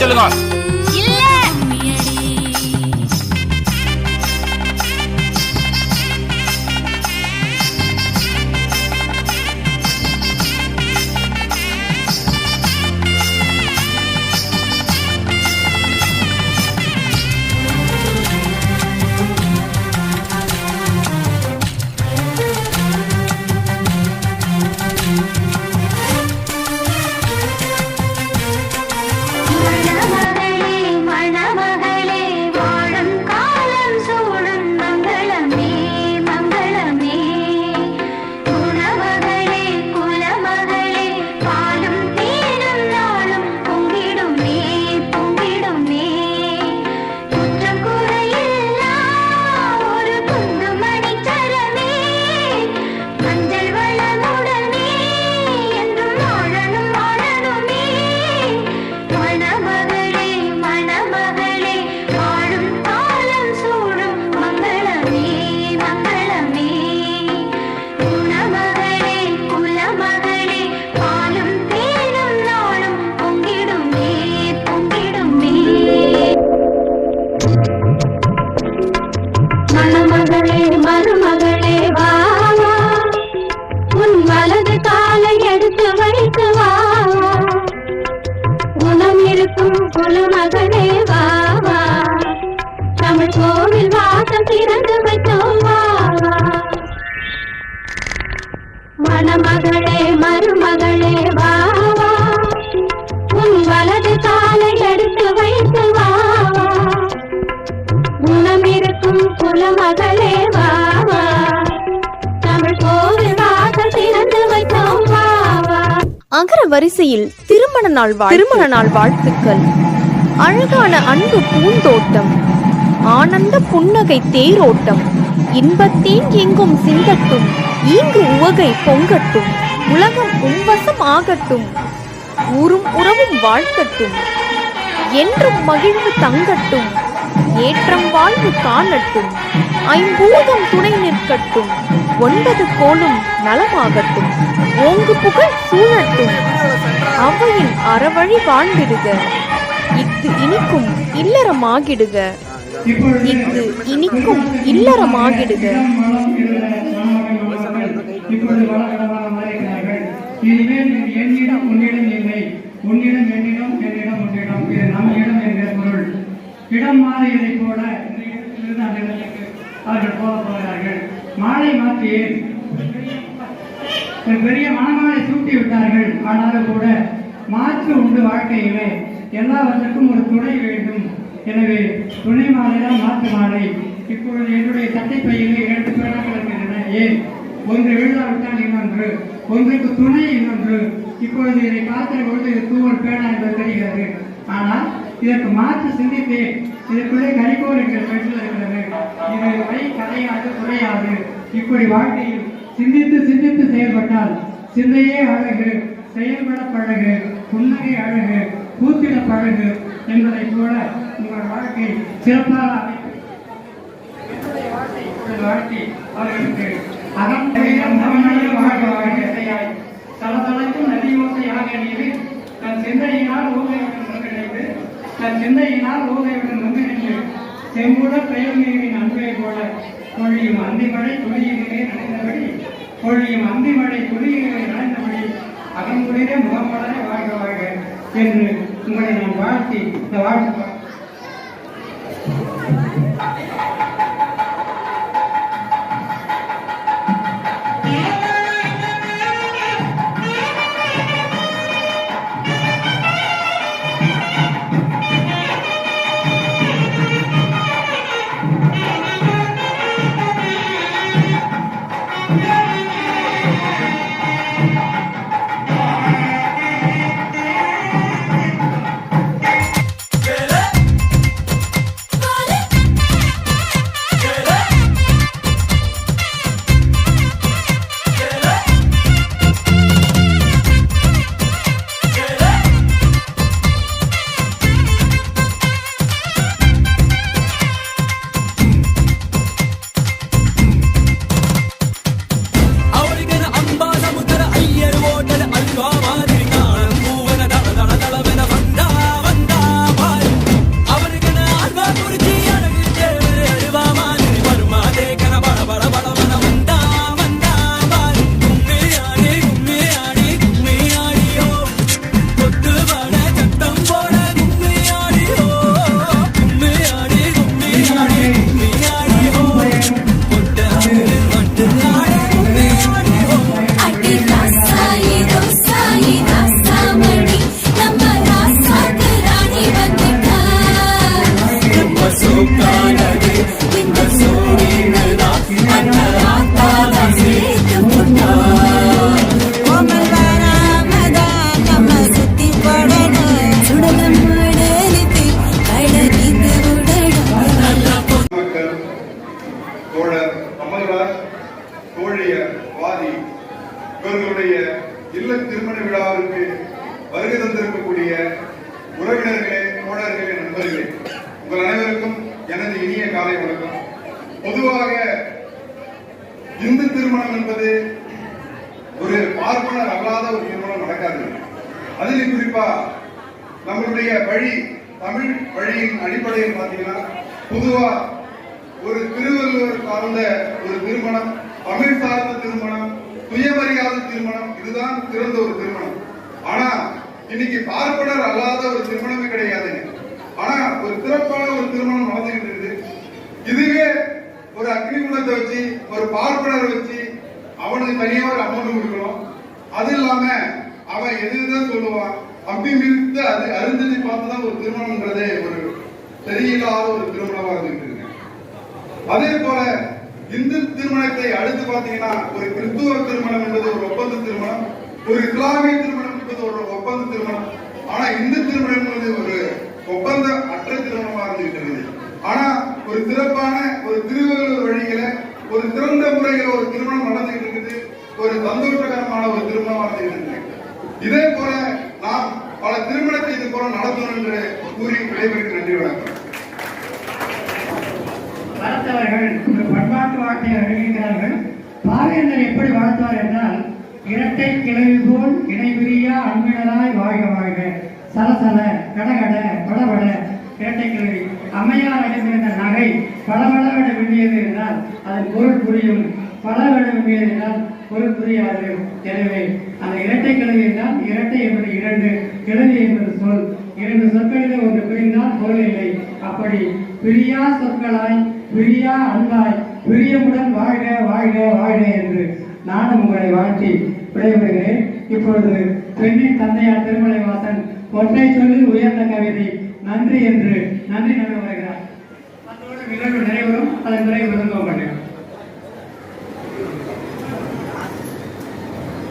চলুন குலமகளே தமிழ் கோவில் வாசல் திறந்து வைத்தோம் அகர வரிசையில் திருமண நாள் திருமண நாள் வாழ்த்துக்கள். அழகான அன்பு பூந்தோட்டம். ஆனந்த புன்னகை தேரோட்டம். இன்பத்தேன் எங்கும் சிந்தட்டும். ஈங்கு உவகை பொங்கட்டும். உலகம் உன்வசம் ஆகட்டும். ஊரும் உறவும் வாழ்த்தட்டும். என்றும் மகிழ்வு தங்கட்டும். ஏற்றம் வாழ்வு காணட்டும். ஐம்பூதம் துணை நிற்கட்டும். ஒன்பது கோலும் நலமாகட்டும். ஓங்கு புகழ் சூழட்டும். அவையின் அறவழி வாழ்ந்திடுக. இஃது இனிக்கும் இல்லறமாகிடுக. இஃது இனிக்கும் இல்லறமாகிடுக. இப்பொழுது வளகலமாக மாறுகிறார்கள் இனிமேல் என்னிடம் உன்னிடம் இல்லை உன்னிடம் என்னிடம் இடம் மாறியதைப் போல இந்த இடத்திலிருந்து அந்த இடத்துக்கு அவர்கள் போக போகிறார்கள். மாலை மாற்றியேன் பெரிய மனமாலை சூட்டி விட்டார்கள். ஆனாலும் கூட மாற்று உண்டு வாழ்க்கையிலே. எல்லாவற்றுக்கும் ஒரு துணை வேண்டும். எனவே துணை மாலை தான் மாற்று மாலை. இப்பொழுது என்னுடைய சட்டை பையிலே இரண்டு பேனாக்கள் இருக்கின்றன ஏன்? ஒன்று எழுதாவிட்டால் இன்னொன்று. ஒன்றுக்கு துணை இன்னொன்று. இப்பொழுது இதை பார்க்கிற பொழுது இது தூவல் பேனா என்பது தெரிகிறது. ஆனால் இதற்கு மாற்று சிந்தித்தேன் இதற்குள்ளே கரிகோல் என்கிற பெட்டில் இருக்கிறது. இது வழி கதையாது குறையாது. இப்படி வாழ்க்கையில் சிந்தித்து சிந்தித்து செயல்பட்டால் சிந்தையே அழகு செயல்பட பழகு புன்னகை அழகு கூத்திட பழகு என்பதைப் போல உங்கள் வாழ்க்கை சிறப்பாக வாழ்க்கை அவர்களுக்கு அகம் சரீரம் வாழ்க வாழ்க்கையாய் தளதளக்கும் நதியோசையாக நீரு தன் சிந்தனையினால் ஓகையுடன் தன் சிந்தையினால் ஓகையுடன் ஒன்றிணைந்து செம்புட பிரயோகியின் அன்பை போல பொழியும் அந்திமழை துளியிலே நனைந்தபடி பொழியும் அந்திமழை துளியிலே நனைந்தபடி அகங்குளிரே முகமலர வாழ்க வாழ்க என்று உங்களை நான் வாழ்த்தி இந்த வாழ்த்து ரொம்ப சோக்கானது இந்த என்பது ஒரு பார்ப்பனர் அல்லாத ஒரு திருமணம் நடக்காது. அதில் குறிப்பா நம்மளுடைய வழி தமிழ் வழியின் அடிப்படையில் பார்த்தீங்கன்னா பொதுவா ஒரு திருவள்ளுவர் சார்ந்த ஒரு திருமணம் தமிழ் சார்ந்த திருமணம் சுயமரியாத திருமணம் இதுதான் சிறந்த ஒரு திருமணம். ஆனா இன்னைக்கு பார்ப்பனர் அல்லாத ஒரு திருமணமே கிடையாது. ஆனா ஒரு சிறப்பான ஒரு திருமணம் நடந்துகிட்டு இருக்குது. இதுவே ஒரு அக்னிகுணத்தை வச்சு ஒரு பார்ப்பனரை வச்சு அவனுக்கு தனியாக ஒரு அமௌண்ட் கொடுக்கணும். அது இல்லாம அவன் எதுதான் சொல்லுவான்? அப்படி மிகுந்த அது அருந்ததி பார்த்துதான் ஒரு திருமணம்ன்றதே ஒரு சரியில்லாத ஒரு திருமணமா இருந்துட்டு இருக்கு அதே போல இந்து திருமணத்தை அடுத்து பாத்தீங்கன்னா ஒரு கிறிஸ்துவ திருமணம் என்பது ஒரு ஒப்பந்த திருமணம் ஒரு இஸ்லாமிய திருமணம் என்பது ஒரு ஒப்பந்த திருமணம். ஆனா இந்து திருமணம் என்பது ஒரு ஒப்பந்த அற்ற திருமணமா இருந்துகிட்டு இருக்குது ஆனா ஒரு சிறப்பான ஒரு திருவள்ளுவர் வழியில ஒரு திறந்த முறையில ஒரு திருமணம் நடந்துகிட்டு ஒரு சந்தோஷகரமான ஒரு திருமணமாக நடந்துகிட்டு இதே போல நாம் பல திருமணத்தை இது போல நடத்தணும் என்று கூறி விடைபெறுகிறேன். நன்றி வணக்கம். வளர்த்தவர்கள் ஒரு பண்பாட்டு வாழ்க்கை அறிவிக்கிறார்கள். பாவேந்தர் எப்படி வாழ்த்தார் என்றால் இரட்டை கிளவி போல் இணைபிரியா அன்பினராய் வாழ்க வாழ்க. சலசல கடகட படபட இரட்டை கிளவி. அம்மையார் அடைந்திருந்த நகை பல பளபளவிட வேண்டியது என்றால் அதன் பொருள் புரியும். பளவிட வேண்டியது என்றால் பொருள் புரியாது எனவே அந்த இரட்டை கிளவி என்றால் இரட்டை என்பது இரண்டு கிளவி என்பது சொல். இரண்டு சொற்களிலே ஒன்று பிரிந்தால் பொருள் இல்லை. அப்படி பிரியா சொற்களாய் பிரியா அன்பாய் பிரியமுடன் வாழ்க வாழ்க வாழ்க என்று நானும் உங்களை வாழ்த்தி விடைபெறுகிறேன். இப்பொழுது பெண்ணின் தந்தையார் திருமலை வாசன் ஒற்றை சொல்லில் உயர்ந்த கவிதை நன்றி என்று நன்றி நன்றி வருகிறார். அதோடு நிகழ்வு நிறைவரும் அதன் பிறகு விருந்தோம் பண்ணுகிறோம்.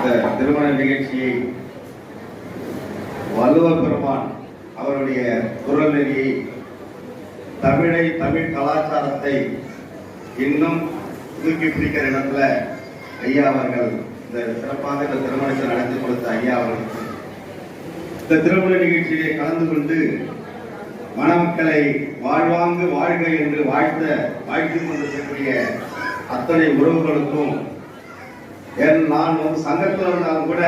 இந்த திருமண நிகழ்ச்சியை வள்ளுவர் பெருமான் அவருடைய குரல் நெறியை தமிழை தமிழ் கலாச்சாரத்தை இன்னும் தூக்கி பிடிக்கிற இடத்துல ஐயா அவர்கள் இந்த சிறப்பாக இந்த திருமணத்தை நடத்தி கொடுத்த ஐயா அவர்களுக்கு இந்த திருமண நிகழ்ச்சியை கலந்து கொண்டு மணமக்களை வாழ்வாங்கு வாழ்க என்று வாழ்த்த வாழ்த்து கொண்டிருக்கக்கூடிய அத்தனை உறவுகளுக்கும் என் நான் ஒரு சங்கத்தில் இருந்தாலும் கூட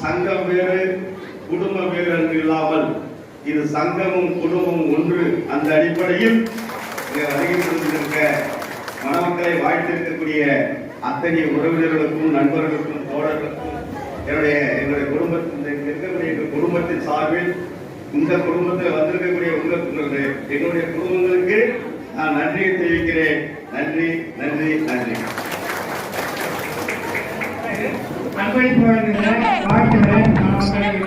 சங்கம் வேறு குடும்பம் வேறு என்று இல்லாமல் இது சங்கமும் குடும்பமும் ஒன்று அந்த அடிப்படையில் இங்கே வருகை புரிந்திருக்க மணமக்களை வாழ்த்திருக்கக்கூடிய அத்தனை உறவினர்களுக்கும் நண்பர்களுக்கும் தோழர்களுக்கும் என்னுடைய என்னுடைய குடும்பத்தின் இருக்கக்கூடிய எங்கள் குடும்பத்தின் சார்பில் இந்த குடும்பத்தில் வந்திருக்கக்கூடிய உங்களுக்கு உங்களுடைய என்னுடைய குடும்பங்களுக்கு நான் நன்றியை தெரிவிக்கிறேன். நன்றி நன்றி நன்றி. பங்களிப்பு வழங்குகிற வாழ்த்துகிறேன்